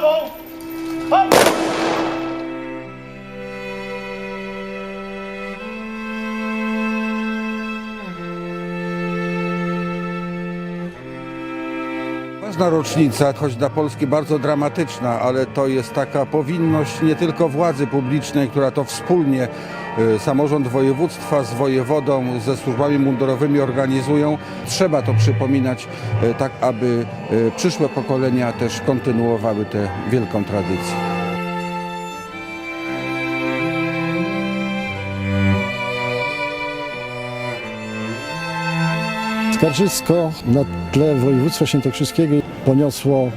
Bravo! Up! Ważna rocznica, choć dla Polski bardzo dramatyczna, ale to jest taka powinność nie tylko władzy publicznej, która to wspólnie y, samorząd województwa z wojewodą, ze służbami mundurowymi organizują. Trzeba to przypominać y, tak, aby y, przyszłe pokolenia też kontynuowały tę wielką tradycję. Skarżysko na tle województwa świętokrzyskiego poniosło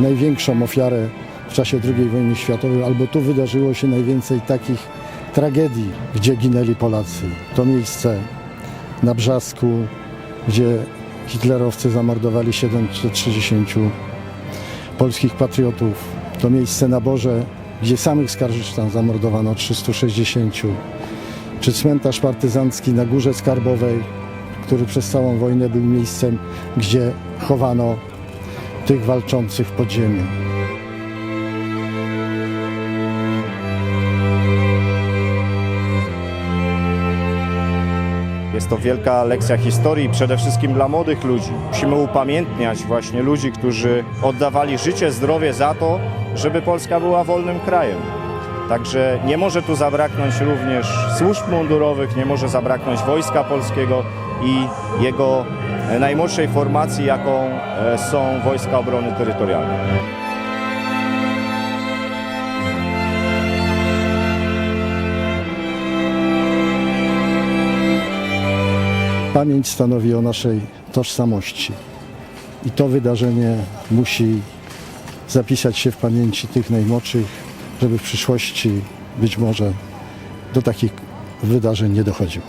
największą ofiarę w czasie II wojny światowej, albo tu wydarzyło się najwięcej takich tragedii, gdzie ginęli Polacy. To miejsce na Brzasku, gdzie hitlerowcy zamordowali 730 polskich patriotów. To miejsce na Borze, gdzie samych skarżyczan zamordowano 360. Czy cmentarz partyzancki na Górze Skarbowej, który przez całą wojnę był miejscem, gdzie chowano tych walczących w podziemiu. Jest to wielka lekcja historii, przede wszystkim dla młodych ludzi. Musimy upamiętniać właśnie ludzi, którzy oddawali życie, zdrowie za to, żeby Polska była wolnym krajem. Także nie może tu zabraknąć również służb mundurowych, nie może zabraknąć Wojska Polskiego i jego najmłodszej formacji, jaką e, są Wojska Obrony Terytorialnej. Pamięć stanowi o naszej tożsamości. I to wydarzenie musi zapisać się w pamięci tych najmłodszych, żeby w przyszłości być może do takich wydarzeń nie dochodziło.